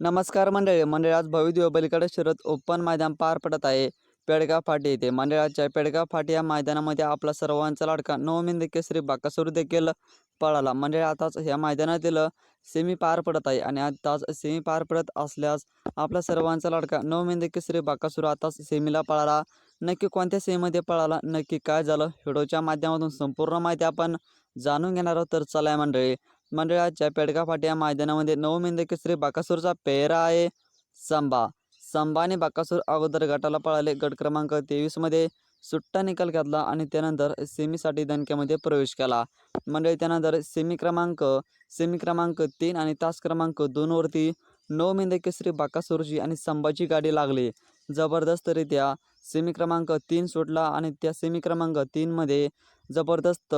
नमस्कार मंडळी मंडळी आज भव्य बलीकडे शरद ओपन मैदान पार पडत आहे. पेडगाव फाटी येथे. मंडळाच्या पेडगाव फाटी या मैदानामध्ये आपला सर्वांचा लाडका नवमिंद केसरी बाकासूर देखील पळाला. मंडळी आताच ह्या मैदानातील सेमी पार पडत आहे आणि आताच सेमी पार पडत असल्यास आपला सर्वांचा लाडका नवमिंद केसरी बाकासूर आताच सेमीला पळाला. नक्की कोणत्या सेमीमध्ये पळाला? नक्की काय झालं? व्हिडिओच्या माध्यमातून संपूर्ण माहिती आपण जाणून घेणार आहोत. तर चला मंडळी मंडळाच्या पेडगा फाटी या मैदानामध्ये नवमिंद श्री बाकासूरचा पेहरा आहे. संबा संबा आणि बाकासूर अगोदर गटाला पळाले. गट क्रमांक तेवीसमध्ये सुट्टा निकाल घातला आणि त्यानंतर सेमीसाठी दणक्यामध्ये प्रवेश केला. मंडळी त्यानंतर सेमी क्रमांक सेमी क्रमांक तीन आणि तास क्रमांक दोनवरती नवमिंद श्री बाकासूरची आणि संभाची गाडी लागली. जबरदस्तरित्या सेमी क्रमांक तीन सुटला आणि त्या सेमी क्रमांक तीनमध्ये जबरदस्त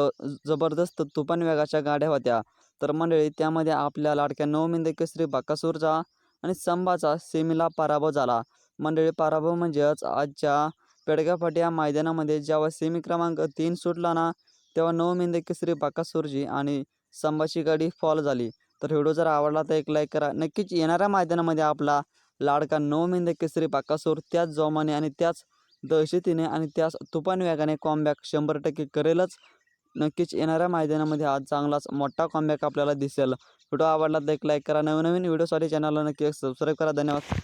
जबरदस्त तुफान वेगाच्या गाड्या होत्या. तर मंडळी त्यामध्ये आपल्या लाडक्या नवमिंद केसरी बाकासूरचा आणि संभाचा सेमीला पराभव झाला. मंडळी पराभव म्हणजेच आजच्या पेडगापाटी या मैदानामध्ये जेव्हा सेमी क्रमांक तीन सुटला ना तेव्हा नवमिंद केसरी बाकासूरची आणि संभाची गाडी फॉल झाली. तर व्हिडिओ जर आवडला तर एक लाईक करा. नक्कीच येणाऱ्या मैदानामध्ये आपला लाडका नऊ मेंदे केसरी बाकासूर त्याच जोमाने आणि त्याच दहशतीने आणि त्याच तुफान वेगाने कॉमबॅक शंभर टक्के करेलच. नक्कीच येणाऱ्या मैदानामध्ये आज चांगलाच मोठा कॉमबॅक आपल्याला दिसेल. व्हिडिओ आवडला तर एक लाईक करा. नवीन नवीन व्हिडिओसाठी चॅनलला नक्की सबस्क्राईब करा. धन्यवाद.